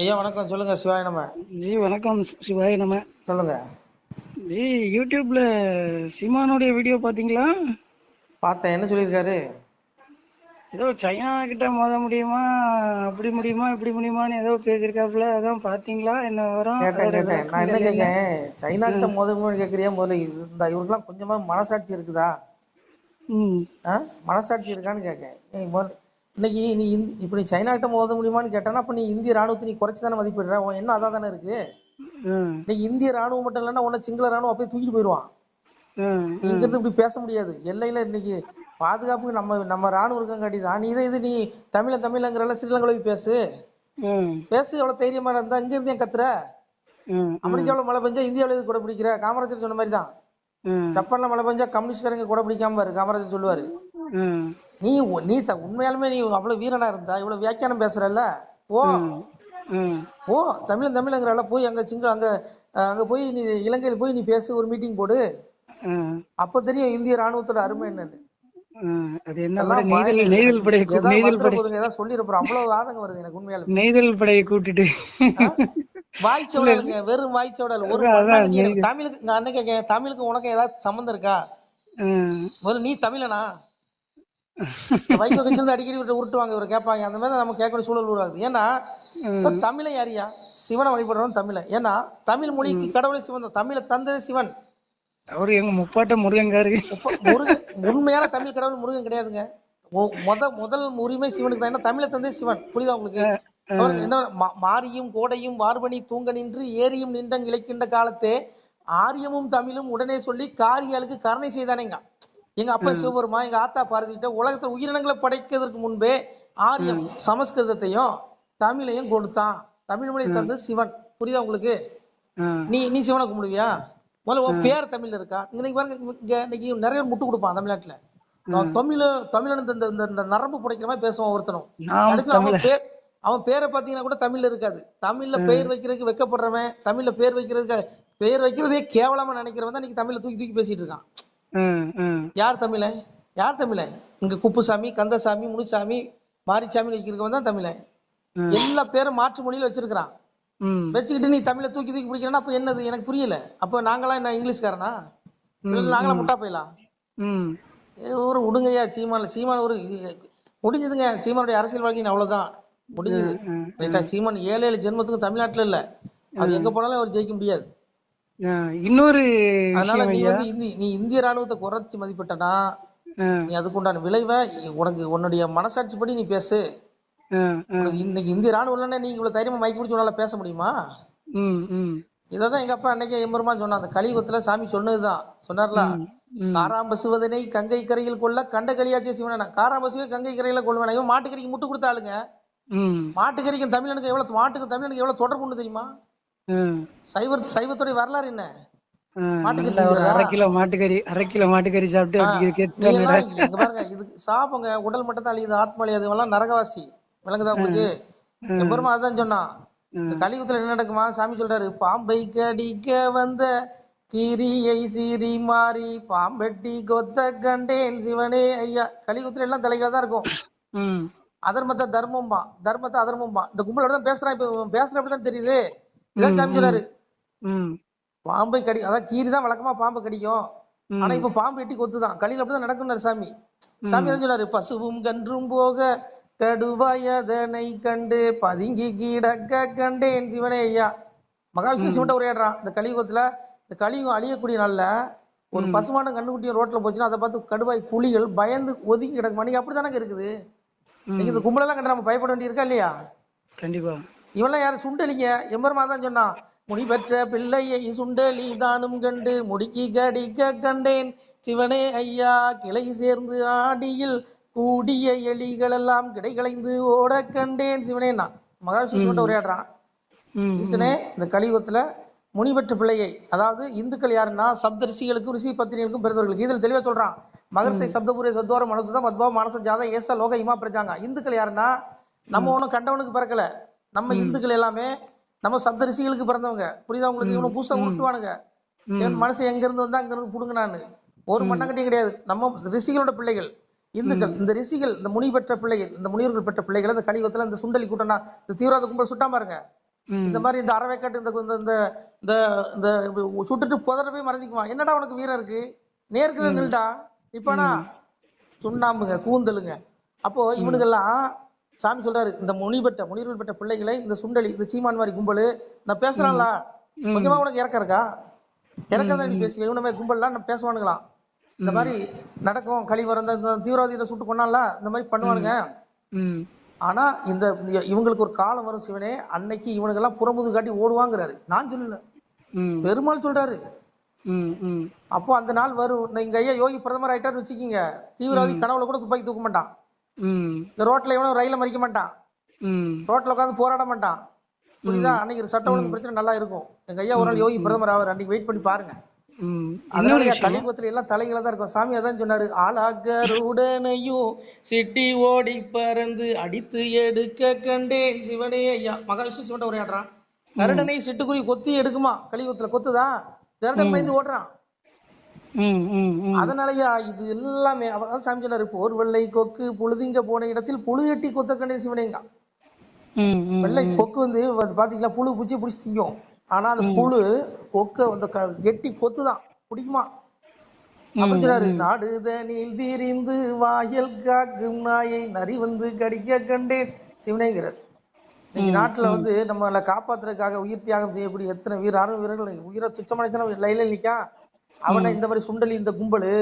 ஐயா வணக்கம். சொல்லுங்க சிவாய நம்ம ஜி வணக்கம் சிவாய் நம்ம சொல்லுங்க. ஜி யூடியூப்ல சீமானுடைய வீடியோ பாத்தீங்களா? பார்த்தேன். என்ன சொல்லியிருக்காரு? ஏதோ சைனா கிட்ட மோத முடியுமா அப்படி முடியுமா இப்படி முடியுமான்னு ஏதோ பேசியிருக்காப்புல. அதான் பாத்தீங்களா? என்ன வரும் கேட்டேன் கேட்டேன். நான் என்ன? கேட்கேன் சைனா கிட்ட முதல் கேட்குறியா முதல்ல இந்த இவருக்குலாம் கொஞ்சமா மனசாட்சி இருக்குதா? ம். ஆ? மனசாட்சி இருக்கான்னு கேட்கேன் முதல்ல இன்னைக்கு நீ இந்தி இப்போ நீ சைனா கிட்ட மோத முடியுமான்னு கேட்டேன்னா அப்போ நீ இந்திய ராணுவத்தை நீ குறைச்சி தானே மதிப்பிடுற? உன் என்ன அதான் தானே இருக்கு இன்னைக்கு இந்திய ராணுவம் மட்டும் இல்லைன்னா உன்னை சிங்கள ராணுவம் அப்படியே தூக்கிட்டு போயிடுவான் இங்கிருந்து இப்படி பேச முடியாது. எல்லையில இன்னைக்கு பாதுகாப்புக்கு நம்ம நம்ம ராணுவம் இருக்கங்காட்டி தான் நீ இதை இது நீ தமிழ தமிழங்கிறல ஸ்ரீலங்காவில் போய் பேசு. பேசு எவ்வளவு தைரியமா இருந்தா இங்க இருந்து கத்துற? அமெரிக்காவுல மழை பெஞ்சா இந்தியாவுல எதுக்கு கூட பிடிக்கிற? காமராஜர் சொன்ன மாதிரி தான் ஜப்பான்ல மழை பெஞ்சா கம்யூனிஸ்ட்காரங்க கூட பிடிக்காம பாரு காமராஜர் சொல்லுவாரு. நீ நீ உண்மையாலுமே நீ அவ்வளவு வீரனா இருந்தா இவ்வளவு வியாக்கியானம் பேசுறல்ல? போ. போ. தமிழன் தமிழங்கிறல போய் அங்க சிங்க அங்க அங்க போய் நீ இலங்கையில போய் நீ பேசு ஒரு மீட்டிங் போடு. அப்ப தெரியும் இந்திய ராணுவத்தோட அருமை என்னன்னு. நெய்தல் போதுங்க ஏதாவது சொல்லிருப்போம். அவ்வளவு ஆதங்கம் வருது நெய்தல் படையை கூட்டிட்டு. வாய்ச்சோடலுங்க வெறும் வாய்ச்சோடல் ஒரு தமிழுக்கு நான் என்ன கேட்கேன் தமிழுக்கு உனக்கு ஏதாவது சம்மந்தம் இருக்கா? நீ தமிழனா? வைகோ கட்சியில இருந்து அடிக்கடி இவர்ட்ட உருட்டுவாங்க இவர் கேட்பாங்க. அந்த மாதிரி நம்ம கேட்கக்கூடிய சூழல் உருவாகுது. ஏன்னா இப்ப தமிழை யாரியா சிவனை வழிபடுறவன் தமிழன் ஏன்னா தமிழ் மொழிக்கு கடவுளை சிவன் தான். தமிழை தந்தது சிவன். அவரு எங்க முப்பாட்ட முருகங்காரு இப்ப முருகன் உண்மையான தமிழ் கடவுள் முருகன் கிடையாதுங்க. முத முதல் உரிமை சிவனுக்கு தான். ஏன்னா தமிழை தந்தே சிவன். புரியுதா உங்களுக்கு? அவருக்கு என்ன மாரியும் கோடையும் வார்பனி தூங்க நின்று ஏரியும் நின்றங் இழைக்கின்ற காலத்தே ஆரியமும் தமிழும் உடனே சொல்லி காரியாளுக்கு கருணை செய்தானேங்க. எங்க அப்பா சிவபெருமா எங்க ஆத்தா பாரதிட்ட உலகத்துல உயிரினங்களை படைக்கிறதுக்கு முன்பே ஆரியம் சமஸ்கிருதத்தையும் தமிழையும் கொடுத்தான். தமிழ் மொழி தந்தது சிவன். புரியுதா உங்களுக்கு? நீ நீ சிவனை கும்பிடுவியா? முதல்ல உன் பேர் தமிழ்ல இருக்கா? இன்னைக்கு பாருங்க இங்க இன்னைக்கு நிறைய பேர் முட்டு கொடுப்பான் தமிழ்நாட்டுல. தமிழ் தமிழன் இந்த இந்த- இந்த நரம்பு புடைக்கிற மாதிரி பேசுவான் ஒருத்தனும். கடைசியில அவன் பேர் அவன் பேரை பாத்தீங்கன்னா கூட தமிழ்ல இருக்காது. தமிழ்ல பெயர் வைக்கிறதுக்கு வெக்கப்படுறவன் தமிழ்ல பேர் வைக்கிறதுக்கு பெயர் வைக்கிறதே கேவலமா நினைக்கிறவன் தான் இன்னைக்கு தமிழ்ல தூக்கி தூக்கி பேசிட்டு இருக்கான். யார் தமிழன் யார் தமிழன் இங்க குப்புசாமி கந்தசாமி முனுசாமி மாரிசாமி வைக்கிறவன் தான் தமிழன். எல்லா பேரும் மாற்று மொழியில வச்சிருக்கிறான். வச்சுக்கிட்டு நீ தமிழை தூக்கி தூக்கி பிடிக்கிறனா அப்ப என்னது? எனக்கு புரியல. அப்ப நாங்களாம் என்ன இங்கிலீஷ்காரனா? நாங்களாம் முட்டா போயிடலாம். ம். ஒரு விடுங்கய்யா சீமான சீமான ஒரு முடிஞ்சதுங்க. சீமானுடைய அரசியல் வாழ்க்கை அவ்வளவுதான். முடிஞ்சது. சீமான் ஏழு ஏழு ஜென்மத்துக்கும் தமிழ்நாட்டுல இல்ல. அவர் எங்க போனாலும் அவர் ஜெயிக்க முடியாது. இன்னொரு அதனால நீ வந்து இந்தி நீ இந்திய ராணுவத்தை குறைச்சி மதிப்பிட்டனா நீ அதுக்குண்டான விளைவை உனக்கு உன்னுடைய மனசாட்சிப்படி நீ பேசு. இன்னைக்கு இந்திய ராணுவம் இல்லைன்னா நீ இவ்வளவு தைரியமா மயக்கி பிடிச்சி உன்னால பேச முடியுமா? இதான் எங்க அப்பா அன்னைக்கே எம்பெருமா சொன்னான். அந்த கலியுகத்துல சாமி சொன்னதுதான். சொன்னார்ல? காராம்பசுவதனை கங்கை கரையில் கொள்ள கண்ட கலியாச்சே சிவனா காராம்பசுவை கங்கை கரையில கொள்வேன்? இவன் மாட்டுக்கறிக்கு முட்டு கொடுத்த ஆளுங்க. ம். மாட்டுக்கறிக்கும் தமிழனுக்கு எவ்வளவு மாட்டுக்கும் தமிழனுக்கு எவ்வளவு தொடர்பு உண்டு தெரியுமா? ம். சைவர் சைவத்துடைய வரலாறு என்ன? அரை கிலோ மாட்டுக்கறி அரை கிலோ மாட்டுக்கறி சாப்பிட்டு எல்லாம் பாருங்க இது சாப்பிங்க உடல் மட்டும் தான் அழியுது ஆத்மா அழியாது இவெல்லாம் நரகவாசி. விளங்குதா உங்களுக்கு? எப்பருமா அதான் சொன்னான். கலியுகத்துல என்ன நடக்குமா? சாமி சொல்றாரு பாம்பை கடிக்க வந்த கீரியை சீறி மாறி பாம்பெட்டி கொத்த கண்டேன் சிவனே ஐயா. கலியுகத்துல எல்லாம் தலைகளா தான் இருக்கும். அதர்மத்தை தர்மம்பா தர்மத்தை அதர்மம்பா இந்த கும்பலோட தான் பேசுறான் இப்ப இவன் பேசுற தான் தெரியுது. இதான் சாமி பாம்பை கடி அதான் கீரி தான் வழக்கமா பாம்பை கடிக்கும். ஆனா இப்ப பாம்பு எட்டி கொத்துதான். கலியில அப்படிதான் நடக்கும்னாரு சாமி. சாமி தான் சொன்னாரு பசுவும் கன்றும் போக கடுவாயதனை கண்டு பதுங்கி கிடக்க கண்டேன் சிவனே ஐயா. மகாவிஷ்ணு சிவன்ட்ட உரையாடுறான் இந்த கலியுகத்துல இந்த கலியுகம் அழியக்கூடிய நாள்ல ஒரு பசுமான கண்ணுக்குட்டியும் ரோட்ல போச்சுன்னா அதை பார்த்து கடுவாய் புலிகள் பயந்து ஒதுங்கி கிடக்குமா நீங்க அப்படிதானங்க இருக்குது நீங்க இந்த கும்பலெல்லாம் கண்டு நம்ம பயப்பட வேண்டியிருக்கா இல்லையா? கண்டிப்பா. இவெல்லாம் யாரு? சுண்டலிங்க. எம்பெருமா தான் சொன்னான் முடி பெற்ற பிள்ளையை சுண்டலி தானும் கண்டு முடிக்கி கடிக்க கண்டேன். சிவனே ஐயா கிளை சேர்ந்து ஆடியில் கூடிய எலிகள் எல்லாம் கிடை கலைந்து ஓட கண்டேன். சிவனே நான் மகாவிஷ்ணு உரையாடுறான். ஈசனே இந்த கலியுகத்துல முனி பெற்ற பிள்ளையை அதாவது இந்துக்கள் யாருன்னா சப்த ரிஷிகளுக்கும் ரிஷி பத்தினிகளுக்கும் பிறந்தவர்களுக்கு இதில் தெளிவா சொல்றான் மகர்ஷை சப்தபுரிய சத்வார மனசுதான் மத்வா மானச ஜாத ஏச லோக இமா பிரஜாங்க. இந்துக்கள் யாருன்னா நம்ம ஒண்ணும் கண்டவனுக்கு பிறக்கல. நம்ம இந்துக்கள் எல்லாமே நம்ம சப்த ரிஷிகளுக்கு பிறந்தவங்க. புரியுதா உங்களுக்கு? இவனு புதுசா உருட்டுவானுங்க. என் மனசு எங்க இருந்து வந்தா அங்க இருந்து புடுங்கினான்னு ஒரு மண்ணங்கட்டியும் கிடையாது. நம்ம ரிஷிகளோட பிள்ளைகள் இந்துக்கள் இந்த ரிஷிகள் இந்த முனி பெற்ற பிள்ளைகள் இந்த முனிவர்கள் பெற்ற பிள்ளைகள் இந்த கலியுகத்துல இந்த சுண்டலி கூட்டம்னா இந்த தீவிரவாத கும்பல் சுட்டாம பாருங்க. இந்த மாதிரி இந்த அறவைக்காட்டு இந்த இந்த இந்த இந்த சுட்டுட்டு புதற போய் மறைஞ்சிக்குவான் என்னடா உனக்கு வீரம் இருக்கு? நேர்கிட்ட நில்டா. இப்பனா சுண்ணாம்புங்க கூந்தலுங்க. அப்போ இவனுக்கெல்லாம் சாமி சொல்றாரு இந்த முனி பெற்ற முனிவர்கள் பெற்ற பிள்ளைகளை இந்த சுண்டலி இந்த சீமான் மாதிரி கும்பல் நான் பேசுறான்ல. கொஞ்சமா உனக்கு இறக்கம் இருக்கா? இறக்கம் தான் நீ பேசுவ இவனுமே கும்பல்லாம் நான் பேசுவானுங்களாம். இந்த மாதிரி நடக்கும் கழிவரம் இந்த தீவிரவாதிகளை சுட்டு கொண்டான்ல இந்த மாதிரி பண்ணுவானுங்க. ஆனா இந்த இவங்களுக்கு ஒரு காலம் வரும் சிவனே அன்னைக்கு இவனுக்கெல்லாம் புறமுது காட்டி ஓடுவாங்கிறாரு. நான் சொல்லல. பெருமாள் சொல்றாரு. அப்போ அந்த நாள் வரும். நீங்க ஐயா யோகி பிரதமர் ஆயிட்டாருன்னு வச்சுக்கீங்க. தீவிரவாதி கனவுல கூட துப்பாக்கி தூக்க மாட்டான். ரோட்ல எவனும் ரயில மறிக்க மாட்டான். ரோட்ல உட்காந்து போராட மாட்டான். புரியுதா? அன்னைக்கு ஒரு சட்ட ஒழுங்கு பிரச்சனை நல்லா இருக்கும். எங்க ஐயா ஒரு நாள் யோகி பிரதமர் ஆவார். அன்னைக்கு வெயிட் பண்ணி பாருங்க. அதனால கலியுகத்துல எல்லாம் தலைகளா தான் இருக்கும். சாமி அதான் சொன்னாரு ஆளாகருடனையும் சிட்டி ஓடி பறந்து அடித்து எடுக்க கண்டேன் சிவனே ஐயா. மகாவிஷ்ணு சிவன் உரையாடுறான். கருடனை சிட்டுக்குருவி கொத்தி எடுக்குமா? கலியுகத்துல கொத்துதா? கருடன் பயந்து ஓடுறான். அதனாலயா இது எல்லாமே அவன் சாமி சொன்னாரு போர் வெள்ளை கொக்கு புழுதிங்க போன இடத்தில் புழு எட்டி கொத்த கண்டேன் சிவனேங்க. வெள்ளை கொக்கு வந்து பாத்தீங்களா புழு பூச்சி பிடிச்சி திங்கும். ஆனா அந்த புழு கொக்க அந்த க- எட்டி கொத்துதான் பிடிக்குமா? அப்படின்னு சொன்னாரு நாடுதனில் திரிந்து வாயல் காக்கும் நாயை நரி வந்து கடிக்க கண்டேன். சிவனேங்கிறார். இன்னைக்கு நாட்டுல வந்து நம்மளை காப்பாத்துறதுக்காக உயிர் தியாகம் செய்யக்கூடிய எத்தனை வீர ஆர்வ வீரர்கள் உயிரை துச்சமடைச்சன லைல நிக்கா? அவனை இந்த மாதிரி சுண்டலி இந்த கும்பலு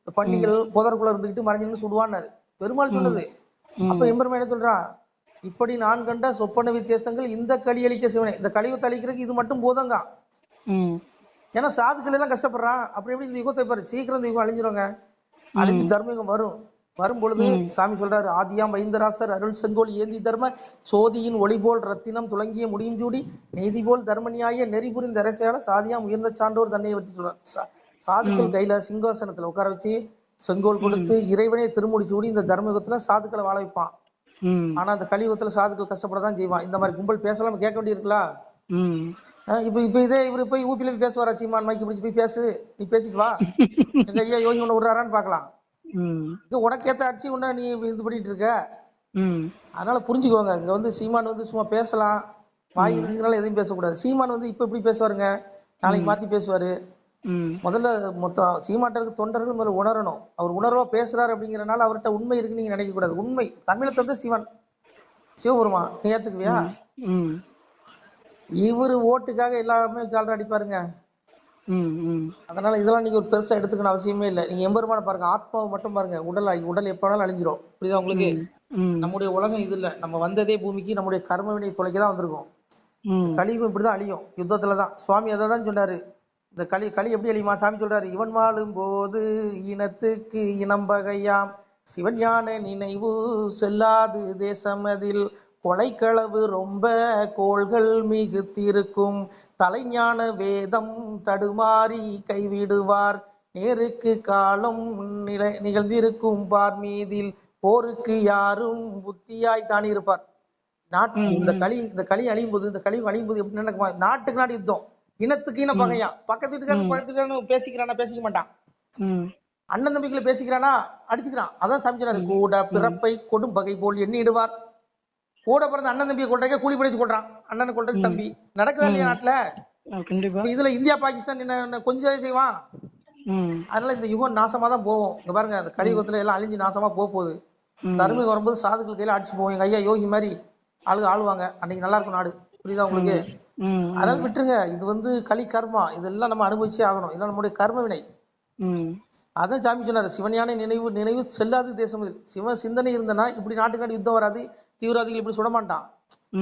இந்த பண்டிகள் புதருக்குள்ள இருந்துகிட்டு மறைஞ்சுன்னு சுடுவான்னாரு. பெருமாள் சொன்னது அப்ப எம்பெருமா என்ன சொல்றான் இப்படி நான் கண்ட சொப்பன வித்தியாசங்கள் இந்த களி அளிக்க சிவனே. இந்த கலியுகத்தை அழிக்கிறதுக்கு இது மட்டும் போதங்க. ஏன்னா சாதுக்கள் எல்லாம் கஷ்டப்படுறான். அப்படி எப்படி இந்த யுகத்தை பாரு? சீக்கிரம் இந்த யுகம் அழிஞ்சிருங்க. அழிஞ்சு தர்மயுகம் வரும். வரும் பொழுது சாமி சொல்றாரு ஆதியாம் வைந்தராசர் அருள் செங்கோல் ஏந்தி தர்ம சோதியின் ஒளி போல் ரத்தினம் துலங்கிய முடியும் ஜூடி நீதி போல் தர்மநியாய நெறி புரிந்த அரசியால சாதியாம் உயர்ந்த சான்றோர் தன்னை பற்றி சொல்றார். சாதுக்கள் கையில சிங்காசனத்துல உட்கார வச்சு செங்கோல் கொடுத்து இறைவனே திருமுடி சூடி இந்த தர்மயுகத்துல சாதுக்களை வாழ வைப்பான். ஆனா அந்த கலியுகத்துல சாதுக்கள் கஷ்டப்பட தான் செய்வான். இந்த மாதிரி கும்பல் பேசலாம் கேட்க வேண்டியிருக்குல்ல ம். அஹ் இப்ப இப்ப இதே இவரு போய் ஊப்பில போய் பேசுவாரா? சீமான் மைக்கு பிடிச்சி போய் பேசு. நீ பேசிட்டு வா. எங்க ஐயா யோகி உன்னை விடுறாரான்னு பாக்கலாம் உனக்கேத்த அடிச்சு உன்ன நீ இது பண்ணிட்டு இருக்க. அதனால புரிஞ்சுக்கோங்க. இங்க வந்து சீமான் வந்து சும்மா பேசலாம். வாய் இருக்கிறதுனால எதையும் பேசக்கூடாது. சீமான் வந்து இப்ப இப்படி பேசுவாருங்க? நாளைக்கு மாத்தி பேசுவாரு. முதல்ல மொத்தம் சீமாட்டருக்கு தொண்டர்கள் முதல்ல உணரணும். அவர் உணர்வா பேசுறாரு அப்படிங்கறனால அவர்கிட்ட உண்மை இருக்குன்னு நீங்க நினைக்க கூடாது உண்மை. தமிழை தந்த சிவன். சிவபெருமா நீ ஏத்துக்குவியா? இவரு ஓட்டுக்காக எல்லாமே ஜாலரா அடிப்பாருங்க. அதனால இதெல்லாம் நீங்க ஒரு பெருசா எடுத்துக்கணும் அவசியமே இல்லை. நீங்க எம்பெருமான பாருங்க. ஆத்மாவை மட்டும் பாருங்க. உடல் உடல் எப்ப வேணாலும் அழிஞ்சிரும். புரியுதா உங்களுக்கு? நம்முடைய உலகம் இது இல்ல. நம்ம வந்ததே பூமிக்கு நம்முடைய கர்ம வினை தொலைக்க தான் வந்திருக்கோம். கலியுகம் இப்படிதான் அழியும். யுத்தத்துல தான் சுவாமி அதை தான் சொன்னாரு. இந்த களி களி எப்படி அழியுமா சாமி சொல்றாரு இவன் வாழும் போது இனத்துக்கு இனம் பகையாம் சிவன் யான நினைவு செல்லாது தேசமதில் கொலைக்களவு ரொம்ப கோள்கள் மிகுத்திருக்கும். தலைஞான வேதம் தடுமாறி கைவிடுவார். நேருக்கு காலம் நிலை நிகழ்ந்திருக்கும் பார் மீதில். போருக்கு யாரும் புத்தியாய் தான் இருப்பார் நாட்டு இந்த களி இந்த களி அழியும் போது இந்த களி அழியும் போது எப்படி நடக்குமா? நாட்டுக்கு நாடு யுத்தம். இனத்துக்கு இன பகையா. பக்கத்து வீட்டுக்காரன் பக்கத்து வீட்டுக்காரன் பேசிக்கிறானா பேசிக்க மாட்டான். அண்ணன் தம்பிக்குள்ள பேசிக்கிறானா அடிச்சுக்கிறான். அதான் சமைச்சினாரு கூட பிறப்பை கொடும் பகை போல் எண்ணிடுவார். கூட பிறந்த அண்ணன் தம்பியை கொள்றதுக்கே கூலி படிச்சு கொள்றான் அண்ணனை கொள்றது தம்பி. நடக்குதா இல்லையா நாட்டுல? இதுல இந்தியா பாகிஸ்தான் என்ன கொஞ்சம் செய்வான். அதனால இந்த யுகம் நாசமா தான் போகும். இங்க பாருங்க அந்த கலியுகத்துல எல்லாம் அழிஞ்சு நாசமா போக போகுது. தருமை வரும்போது சாதுக்கள் கையில அடிச்சு போவோம். எங்க ஐயா யோகி மாதிரி ஆளுங்க ஆளுவாங்க. அன்னைக்கு நல்லா இருக்கும் நாடு. புரியுதா உங்களுக்கு? அதனால விட்டுருங்க. இது வந்து களி கர்மா. இதெல்லாம் நம்ம அனுபவிச்சே ஆகணும். இதெல்லாம் நம்முடைய கர்ம வினை. அதான் சாமி சொன்னாரு சிவஞான நினைவு நினைவு செல்லாது தேசம் இது. சிவ சிந்தனை இருந்தனா இப்படி நாட்டுக்கு நாடு யுத்தம் வராது தீவிரவாதிகள் இப்படி சுட மாட்டான்.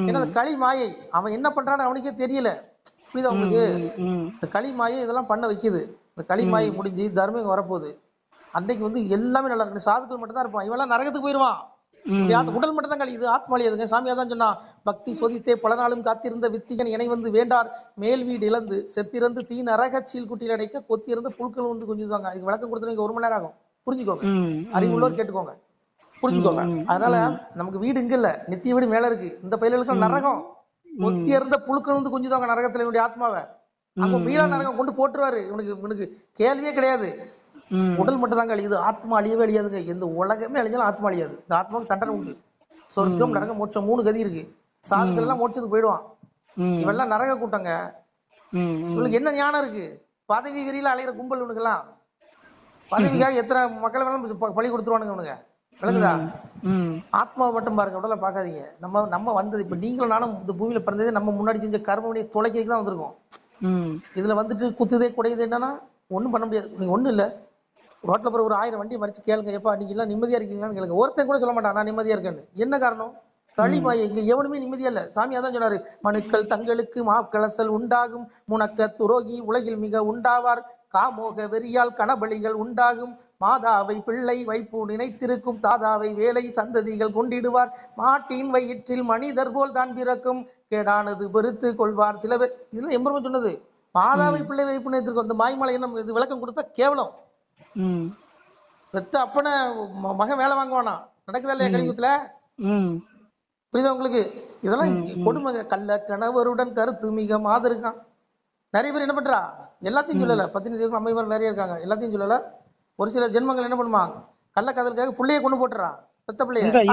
ஏன்னா அந்த களி மாயை அவன் என்ன பண்றான்னு அவனுக்கே தெரியல. புரியுதா ம் இந்த களி மாயை இதெல்லாம் பண்ண வைக்குது. இந்த களி மாயை முடிஞ்சு தர்மம் வரப்போகுது. அன்னைக்கு வந்து எல்லாமே நல்லா இருக்கு. சாதுக்கள் மட்டும் தான் இருப்பான். இவெல்லாம் நரகத்துக்கு போயிருவான். உடல் மட்டும் தான் களி இது ஆத்மாலி அதுங்க. சாமியா தான் சொன்னா பக்தி சொதித்தே பல நாளும் காத்திருந்த வித்திகன் இணை வந்து வேண்டார் மேல் வீடு இழந்து செத்திறந்து தீ நரக சீல் குட்டியில் அடைக்க கொத்தியிருந்த புழுக்கள் வந்து கொஞ்சுதாங்க. இதுக்கு விளக்கம் கொடுத்தா ஒரு மணி நேரம் ஆகும். புரிஞ்சுக்கோங்க. ம் அறிவுள்ளவர் கேட்டுக்கோங்க. புரிஞ்சுக்கோங்க. அதனால நமக்கு வீடு இங்க இல்ல நித்திய வீடு மேல இருக்கு. இந்த பயிர்களுக்கு நரகம். கொத்தி இருந்த புழுக்கள் வந்து கொஞ்சுதாங்க நரகத்துல இவனுடைய ஆத்மாவை. அங்க மீளா நரகம் கொண்டு போட்டுருவாரு. இவனுக்கு இவனுக்கு கேள்வியே கிடையாது. உடல் மட்டும் தாங்க அழியுது. ஆத்மா அழியவே அழியாதுங்க. எந்த உலகமே அழிஞ்சாலும் ஆத்மா அழியாது. இந்த ஆத்மாவுக்கு தண்டனை உண்டு. சொர்க்கம் நரகம் மோட்சம் மூணு கதி இருக்கு. சாதுக்கள் எல்லாம் மோட்சத்துக்கு போயிடுவான். இவெல்லாம் நரக கூட்டங்க. இவளுக்கு என்ன ஞானம் இருக்கு? பதவி வெறியில அலையிற கும்பல் இவனுக்கெல்லாம். பதவிக்காக எத்தனை மக்களை வேணாலும் ப- பலி கொடுத்துருவானுங்க இவனுங்க. விளங்குதா? ஆத்மாவை மட்டும் பாருங்க. உடலை பார்க்காதீங்க. நம்ம நம்ம வந்தது இப்ப நீங்களும் நானும் இந்த பூமியில பிறந்ததே நம்ம முன்னாடி செஞ்ச கர்மவினை தொலைக்கைக்கு தான் வந்திருக்கோம். இதுல வந்துட்டு குத்துதே குடையுது என்னன்னா ஒண்ணும் பண்ண முடியாது. நீங்க ஒண்ணும் இல்ல. ரோட்ல போற ஒரு ஆயிரம் வண்டி மறிச்சு கேளுங்க. எப்பா நீங்க எல்லாம் நிம்மதியா இருக்கீங்களான்னு கேளுங்க. ஒருத்தன் கூட சொல்ல மாட்டான் நான் நிம்மதியா இருக்கேன்னு. என்ன காரணம்? களிமாயை இங்க எவனுமே நிம்மதியா இல்ல. சாமி அதான் சொன்னாரு மனுக்கள் தங்களுக்கு மாக்கலசல் உண்டாகும். முனக்க துரோகி உலகில் மிக உண்டாவார். காமோக வெறியால் கணபலிகள் உண்டாகும். மாதாவை பிள்ளை வைப்பு நினைத்திருக்கும். தாதாவை வேலை சந்ததிகள் கொண்டிடுவார். மாட்டின் வயிற்றில் மனிதர் போல் தான் பிறக்கும். கேடானது பெருத்து கொள்வார். சில பேர் இதுல எம்பெருமான் சொன்னது மாதாவை பிள்ளை வைப்பு நினைத்திருக்கும். இந்த மாய்மலை என்ன இது விளக்கம் கொடுத்தா கேவலம். பெத்த அப்பனை மகன் வேலை வாங்குவானா? நடக்குதா இல்லையா கலியுகத்துல? புரியுதா உங்களுக்கு? இதெல்லாம் கொடுமைங்க. கள்ள கணவருடன் கருத்து மிக மாதருக்கான் நிறைய பேர் என்ன பண்றா? எல்லாத்தையும் சொல்லல. பத்தினி தேவர்கள் அம்மைமார் நிறைய இருக்காங்க. எல்லாத்தையும் சொல்லல. ஒரு சில ஜென்மங்கள் என்ன பண்ணுமா? கள்ள காதலுக்காக புள்ளைய கொண்டு போட்டுறா. பெத்த பிள்ளைய.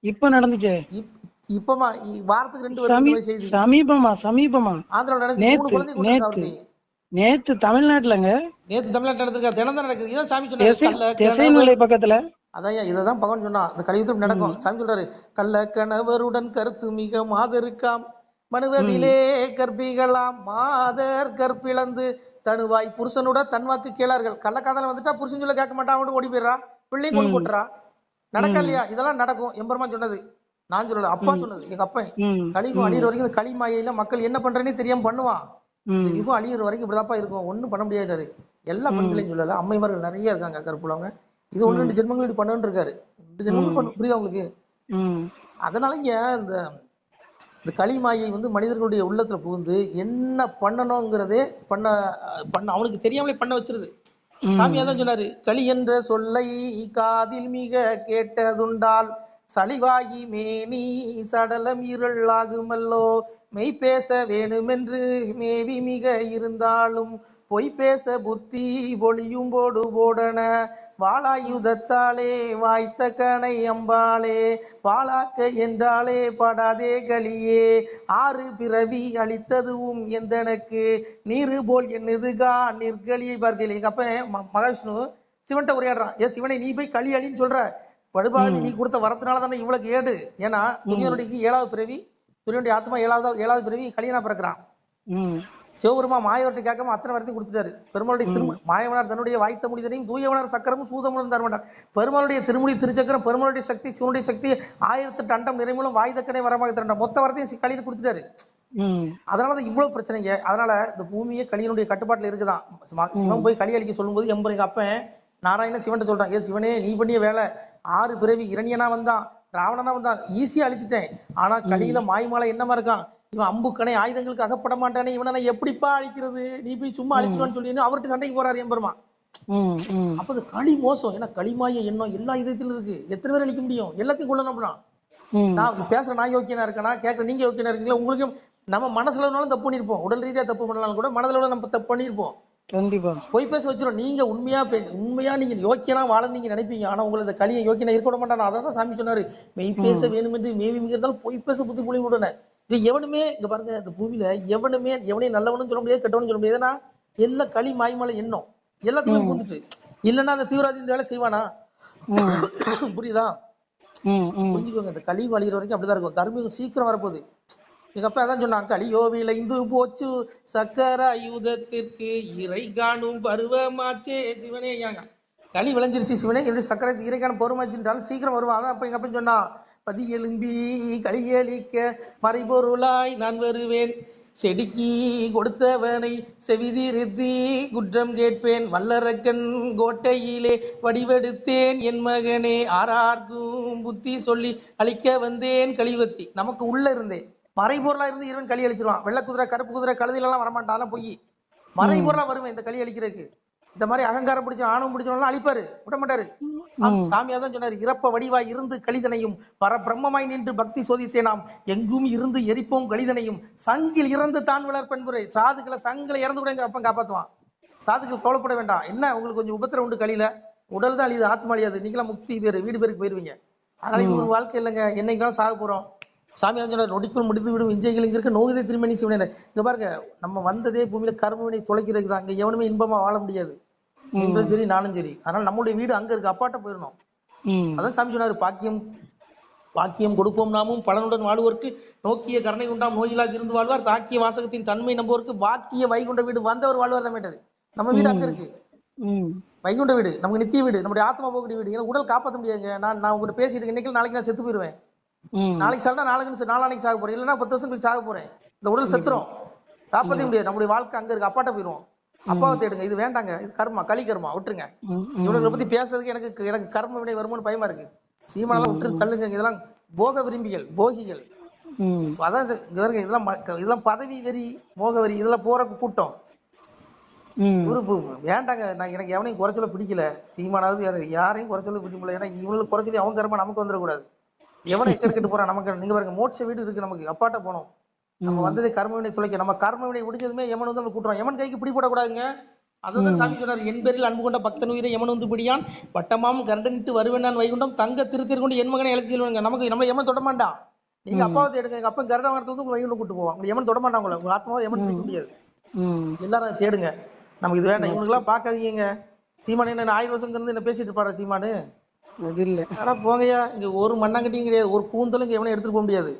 இப்போ நடந்துச்சே? இப்- இப்பமா வாரத்துக்கு ரெண்டு வருஷம் செய்தி. சமீபமா சமீபமா? ஆந்திராவில் நடந்து மூணு குழந்தை நேத்து தமிழ்நாட்டுலங்க. நேத்து தமிழ்நாட்டில் நடந்திருக்கா தினம் தான் நடக்குது. இதான் சாமி சொன்னாரு பக்கத்துல. அதான் இததான் பகவான் சொன்னான் இந்த கலியுகத்தில் நடக்கும். சாமி சொல்றாரு கள்ள கணவருடன் கருத்து மிக மாதருக்காம். மனுவதிலே கற்பிகளாம். மாதர் கற்பிழந்து தனுவாய் புருஷனோட தன்வாக்கு கேளார்கள். கள்ளக்காதல வந்துட்டா புருஷன் சொல்ல கேட்க மாட்டான் அவன் ஓடி போயிடுறா. பிள்ளையும் கொண்டு போட்டுறா. நடக்கா இல்லையா? இதெல்லாம் நடக்கும். எம்பெருமான் சொன்னது. நான் சொல்லல அப்பா சொன்னது எங்க அப்பன். ம். கலியுகம் அழியிற வரைக்கும் இந்த களி மாயையில மக்கள் என்ன பண்றேன்னே தெரியாம பண்ணுவான். இந்த யுகம் அழியிற வரைக்கும் இப்படிதாப்பா இருக்கும். ஒண்ணும் பண்ண முடியாது எல்லா பெண்களையும் சொல்லல. அம்மைமார்கள் நிறைய இருக்காங்க கருப்புலவங்க. இது ஒண்ணு ரெண்டு ஜென்மங்கள் இப்படி பண்ணுன்னு இருக்காரு ரெண்டு ஜென்மங்கள் பண்ணு புரியுதா உங்களுக்கு? ம். அதனால இங்க இந்த இந்த களி மாயை வந்து மனிதர்களுடைய உள்ளத்துல புகுந்து என்ன பண்ணணுங்கிறதே பண்ண பண்ண அவனுக்கு தெரியாமலே பண்ண வச்சிருது. சாமி அதான் சொன்னாரு களி என்ற சொல்லை காதில் மிக கேட்டதுண்டால் சளிவாயி மேனி சடலம் இருளாகுமல்லோ. மெய் பேச வேணுமென்று மேவி மிக இருந்தாலும் பொய் பேச புத்தி பொழியும் போடு போடன. வாளாயுதத்தாலே வாய்த்த கணை அம்பாளே. பாலாக்க என்றாலே படாதே கலியே. ஆறு பிறவி அளித்ததுவும் எந்தனக்கு? நீரு போல் என்னதுகா நிற்கலியை பார்க்கலையே எங்க அப்ப மகாவிஷ்ணு சிவன்ட்ட உரையாடுறான். ஏ சிவனை நீ போய் களி அழின்னு சொல்ற. படுபாவி நீ கொடுத்த வரத்தினால தானே இவ்வளவு ஏடு ஏன்னா துணியனுடைய ஏழாவது பிறவி துணியனுடைய ஆத்மா ஏழாவது ஏழாவது பிறவி கலியனா பிறக்கிறான். சிவபெருமா மாயவர்கிட்ட கேட்காம அத்தனை வரத்தையும் கொடுத்துட்டாரு. பெருமாளுடைய திருமு மாயவனார் தன்னுடைய வாய்த்த முடிதனையும் தூயவனார் சக்கரமும் சூதமுடன் தரமாட்டார் பெருமாளுடைய திருமுடி திருச்சக்கரம் பெருமாளுடைய சக்தி சிவனுடைய சக்தி ஆயிரத்தெட்டு அண்டம் நிறைமூலம் வாய்தக்கனை வரமாக திரண்டார் மொத்த வரத்தையும் களியில் கொடுத்துட்டாரு. ம். அதனால தான் இவ்வளவு பிரச்சனைங்க. அதனால இந்த பூமியே களியனுடைய கட்டுப்பாட்டுல இருக்குதான். சிவ- சிவன் போய் களி அழிக்க சொல்லும்போது எம்பர் எங்க அப்பன் நாராயண சிவன்ட்ட சொல்றான் ஏ சிவனே நீ பண்ணிய வேலை. ஆறு பிறவி இரணியனா வந்தான். ராவணனா வந்தான். ஈஸியா அழிச்சிட்டேன். ஆனா களியில மாய்மாலை என்னமா இருக்கான்? இவன் அம்புக்கணை ஆயுதங்களுக்கு அகப்பட மாட்டானே. இவனை எப்படிப்பா அழிக்கிறது? நீ போய் சும்மா அழிச்சிடுவான்னு சொல்லி அவர்கிட்ட சண்டைக்கு போறாரு எம்பெருமா அப்ப இந்த களி மோசம். ஏன்னா களிமாய எண்ணம் எல்லா இதயத்திலும் இருக்கு. எத்தனை பேர் அழிக்க முடியும்? எல்லாத்தையும் கொள்ளணும்னா நான் பேசுற நான் யோக்கியனா இருக்கேனா? கேட்க நீங்க யோக்கியனா இருக்கீங்களா? உங்களுக்கு நம்ம மனசுலனாலும் தப்பு பண்ணிருப்போம். உடல் ரீதியா தப்பு பண்ணலாம் கூட மனதுல நம்ம தப்பு பண்ணிருப்போம். கண்டிப்பா. பொய் பேச வச்சிரும். நீங்க உண்மையா உண்மையா நீங்க யோக்கியனா வாழ நீங்க நினைப்பீங்க. ஆனா உங்களை இந்த களியை யோக்கியனா இருக்க மாட்டானா. அதான் சாமி சொன்னாரு. மெய் பேச வேணும் என்று மேவி மிகிறதால் பொய் பேச புத்தி புளி விடன இது எவனுமே இங்க பாருங்க இந்த பூமியில எவனுமே எவனையும் நல்லவனும் சொல்ல முடியாது கெட்டவனும் சொல்ல முடியாது. ஏன்னா எல்லாம் களி மாய்மலை எண்ணம். எல்லாத்துக்குமே பூந்துட்டு. இல்லைன்னா அந்த தீவிரவாதி இந்த வேலை செய்வானா? புரியுதா? புரிஞ்சுக்கோங்க. இந்த கலி வழிகிற வரைக்கும் அப்படிதான் இருக்கும். தர்மீகம் சீக்கிரம் வரப்போகுது. எங்க அப்பா அதான் சொன்னாங்க. கலியோ விளைந்து போச்சு. சக்கர யுதத்திற்கு இறை காணும் பருவமாச்சே சிவனே ஏங்க களி விளைஞ்சிருச்சு சிவனே. எப்படி சக்கரை இறை காணும் பருவமாச்சுன்றாலும் சீக்கிரம் வருவான் அதான் அப்ப எங்க அப்பா சொன்னா பதி எலும்பி களியளிக்க மறைபொருளாய் நான் வருவேன். செடிக்கி கொடுத்தவனை செவிதிருத்தி குற்றம் கேட்பேன். வல்லரக்கன் கோட்டையிலே வடிவெடுத்தேன். என் மகனே ஆறார்க்கும் புத்தி சொல்லி அழிக்க வந்தேன். கழிவத்தி நமக்கு உள்ள இருந்தே மறைபொருளா இருந்து இறைவன் களி அழிச்சிருவான். வெள்ளை குதிரை கருப்பு குதிரை கழுதிலெல்லாம் வரமாட்டான் பொய். மறைபொருளா வருவேன் இந்த களி அழிக்கிறதுக்கு. இந்த மாதிரி அகங்காரம் பிடிச்ச ஆணவம் பிடிச்சவங்களாம் அழிப்பாரு. விட மாட்டாரு. சாமி- சாமியா தான் சொன்னாரு இறப்ப வடிவாய் இருந்து கலிதனையும் பரபிரம்மமாய் நின்று பக்தி சோதித்தே நாம். எங்கும் இருந்து எரிப்போம் கலிதனையும். சங்கில் இறந்து தான் வளர்ப்பன்புரை சாதுக்களை சங்கில இறந்து கூட எங்க அப்பன் காப்பாத்துவான். சாதுக்கள் கவலைப்பட வேண்டாம். என்ன உங்களுக்கு கொஞ்சம் உபத்திரம் உண்டு கலியில உடல் தான் அழியுது ஆத்மா அழியாது. நீங்களாம் முக்தி பேரு வீடு பேருக்கு போயிருவீங்க. அதனால இது ஒரு வாழ்க்கை இல்லைங்க. என்னைக்கெல்லாம் சாக போறோம்? சாமி அஞ்சன நொடிக்குள் முடிந்து விடும் இஞ்சைகள் இங்க இருக்க நோகுதே திருமணி சிவனே. இங்க பாருங்க நம்ம வந்ததே பூமியில கர்மவினை தொலைக்கிறதுக்கு தான். அங்க எவனுமே இன்பமா வாழ முடியாது. நீங்களும் சரி நானும் சரி. அதனால நம்மளுடைய வீடு அங்க இருக்கு அப்பாட்ட போயிடணும். அதான் சாமி சொன்னாரு பாக்கியம் பாக்கியம் கொடுப்போம் நாமும் பலனுடன் வாழ்வோருக்கு நோக்கிய கருணை உண்டாம் நோயில்லாது இருந்து வாழ்வார். தாக்கிய வாசகத்தின் தன்மை நம்புவோருக்கு பாக்கிய வைகுண்ட வீடு வந்தவர் வாழ்வார் தான் நம்ம வீடு அங்க இருக்கு. வைகுண்ட வீடு நமக்கு நித்திய வீடு நம்முடைய ஆத்மா போகக்கூடிய வீடு. ஏன்னா உடல் காப்பாற்ற முடியாதுங்க. நான் நான் உங்ககிட்ட பேசிட்டு. இன்னைக்கு நாளைக்கு நான் செத்து போயிருவேன். நாளைக்கு சாப்பிட்டா நாளைக்கு நாளானைக்கு சாக போறேன். இல்லைன்னா பத்து வருஷம் கழிச்சு சாக போறேன். இந்த உடல் செத்துரும். காப்பாற்ற முடியாது. நம்முடைய வாழ்க்கை அங்க இருக்கு. அப்பாட்ட போயிருவோம் அப்பாவை தேடுங்க. இது வேண்டாங்க. இது கர்மா. களி கர்மா. விட்டுருங்க. இவனுங்களை பத்தி பேசுறதுக்கு எனக்கு எனக்கு கர்ம வினை வருமானு பயமா இருக்கு. சீமானெல்லாம் விட்டு தள்ளுங்க. இதெல்லாம் போக விரும்பிகள். போகிகள். அதான் பாருங்க. இதெல்லாம் இதெல்லாம் பதவி வெறி மோக வெறி இதெல்லாம் போற கூட்டம். இவரு வேண்டாங்க. நான் எனக்கு எவனையும் குறைச்சல பிடிக்கல. சீமானாவது யாரு யாரையும் குறைச்சல பிடிக்கல ஏன்னா இவங்களுக்கு குறைச்சலி அவங்க கர்மா நமக்கு வந்துடக்கூடாது. எவனை எக்கெடுக்கிட்டு போறான் நமக்கு? நீங்க பாருங்க மோட்ச வீடு இருக்கு நமக்கு. அப்பாட்ட போனோம். நம்ம வந்ததே கர்மவினை துளைக்க. நம்ம கர்மவினை முடிஞ்சதுமே எமன் வந்து நம்ம கூட்டுறோம் எமன் கைக்கு பிடி போடக்கூடாதுங்க. அதுதான் சாமி சொன்னார் என் பேரில் அன்பு கொண்ட பக்தன் உயிரை எமன் வந்து பிடியான். வட்டமாம் கரண்டனிட்டு வருவேன் நான் வைகுண்டம். தங்க திருத்திரு கொண்டு என் மகனை எழுதி செல்வாங்க நமக்கு நம்மள எமன் தொட மாட்டான். நீங்க அப்பாவை தேடுங்க. எங்க அப்பா கருட மரத்துல உங்க வைகுண்டம் கூட்டு போவான். உங்க எமன் தொட மாட்டான் உங்களை உங்க ஆத்மாவை எமன் பிடிக்க முடியாது. எல்லாரும் தேடுங்க. நமக்கு இது வேண்டாம். இவனுக்கெல்லாம் பார்க்காதீங்க சீமானு என்ன ஆயிரம் வருஷம் இருந்து என்ன பேசிட்டு இருப்பாரா சீமானு? இல்லை. ஆனா போங்கய்யா இங்க ஒரு மண்ணாங்கட்டியும் கிடையாது. ஒரு கூந்தலும் இங்க எவனையும் எடுத்துட்டு போக முடியாது.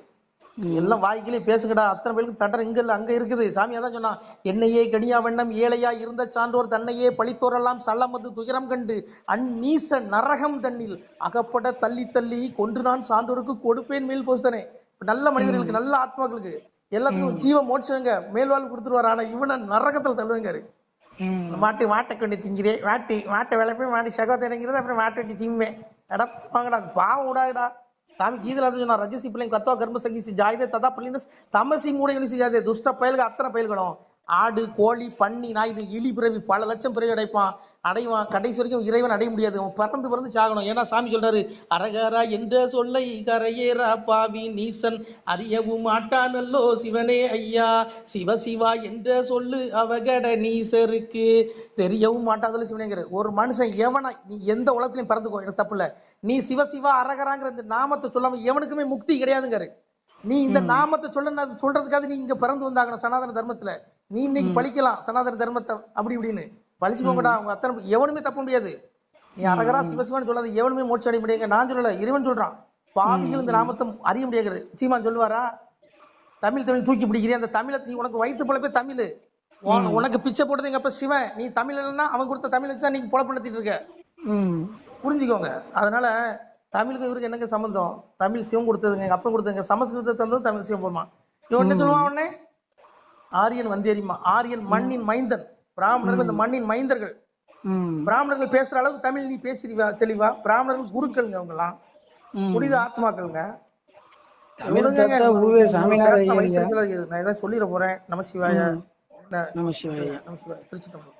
எல்லாம் வாய்க்கிலே பேசுங்கடா. அத்தனை பேருக்கு தட்டர் இங்க இல்ல அங்க இருக்குது. சாமி அதான் சொன்னான் என்னையே கனியா வண்ணம் ஏழையா இருந்த சான்றோர் தன்னையே பழித்தோரெல்லாம் சல்லமது துயரம் கண்டு அந்நீச நரகம் தன்னில் அகப்பட தள்ளி தள்ளி கொன்று நான் சான்றோருக்கு கொடுப்பேன் மேல் போஸ்தனே. நல்ல மனிதர்களுக்கு நல்ல ஆத்மாக்களுக்கு எல்லாத்துக்கும் ஜீவ மோட்சங்க மேல்வாழ்வு கொடுத்துருவாரு. ஆனா இவனை நரகத்துல தள்ளுவாங்காரு. மாட்டு மாட்டை கொண்டு திங்கிறேன் மாட்டு மாட்டை விளப்பேன் மாட்டு சகத்தை இறங்கிறது அப்புறம் மாட்டை வெட்டி திம்பேன் எடா வாங்கடா அது பாவம் விடாடா சாமி கீதில் வந்து சொன்னா ரஜசி பிள்ளைங்க கத்தோ கர்ம சகிச்சு ஜாயுதே ததா பிள்ளைங்க தமசி மூட யூனிசி துஷ்ட பயல்கள் அத்தனை பயல்களும். ஆடு கோழி பன்னி நாயுடு இலி பிறவி பல லட்சம் பிறவி அடைப்பான். அடைவான். கடைசி வரைக்கும் இறைவன் அடைய முடியாது. அவன் பறந்து பறந்து சாகணும். ஏன்னா சாமி சொல்றாரு அரகரா என்ற சொல்லை கரையேரா பாவி நீசன். அறியவும் மாட்டானல்லோ சிவனே ஐயா. சிவ சிவா என்ற சொல்லு அவகட நீசருக்கு. தெரியவும் மாட்டாதல்ல சிவனேங்கிற ஒரு மனுஷன் எவனா நீ எந்த உலகத்திலையும் பறந்துக்கோ எனக்கு தப்பு இல்லை. நீ சிவ சிவா அரகராங்கிற இந்த நாமத்தை சொல்லாம எவனுக்குமே முக்தி கிடையாதுங்காரு நீ இந்த நாமத்தை சொல்ல சொல்றதுக்காக நீ இங்க பிறந்து வந்தாகணும் சனாதன தர்மத்துல. நீ இன்னைக்கு பழிக்கலாம் சனாதன தர்மத்தை அப்படி இப்படின்னு. பழிச்சுக்கோங்கடா அவங்க அத்தனை எவனுமே தப்ப முடியாது. நீ அரகரா சிவசிவான்னு சொல்லாத எவனுமே மோட்சம் அடைய முடியாது நான் சொல்லல இறைவன் சொல்றான். பாவிகள் இந்த நாமத்தை அறிய முடியாது சீமான் சொல்லுவாரா? தமிழ் தமிழ் தூக்கி பிடிக்கிறீ அந்த தமிழை நீ உனக்கு வயிற்று பொழப்பே தமிழ். உன- உனக்கு பிச்சை போட்டது எங்க அப்ப சிவன். நீ தமிழ் இல்லைன்னா அவன் கொடுத்த தமிழ் வச்சு தான் நீ பொழப்பு நடத்திட்டு இருக்க. புரிஞ்சுக்கோங்க. அதனால தமிழுக்கு இவருக்கு என்னங்க சம்பந்தம்? தமிழ் சிவம் கொடுத்ததுங்க எங்க அப்பன் கொடுத்ததுங்க சமஸ்கிருதத்தை தந்தது தமிழ் சிவம் போமா இவன் என்ன சொல்லுவான் உடனே? ஆரியன் வந்தேரிமா ஆரியன் மண்ணின் மைந்தன். பிராமணர்கள் இந்த மண்ணின் மைந்தர்கள். பிராமணர்கள் பேசுற அளவுக்கு தமிழ் நீ பேசுறீவா தெளிவா? பிராமணர்கள் குருக்கள்ங்க அவங்கலாம் ம். புனித ஆத்மாக்கள்ங்க. நான் ஏதாவது சொல்லிட போறேன். நம சிவாய. நம சிவாய. திருச்சிட்டம்பலம்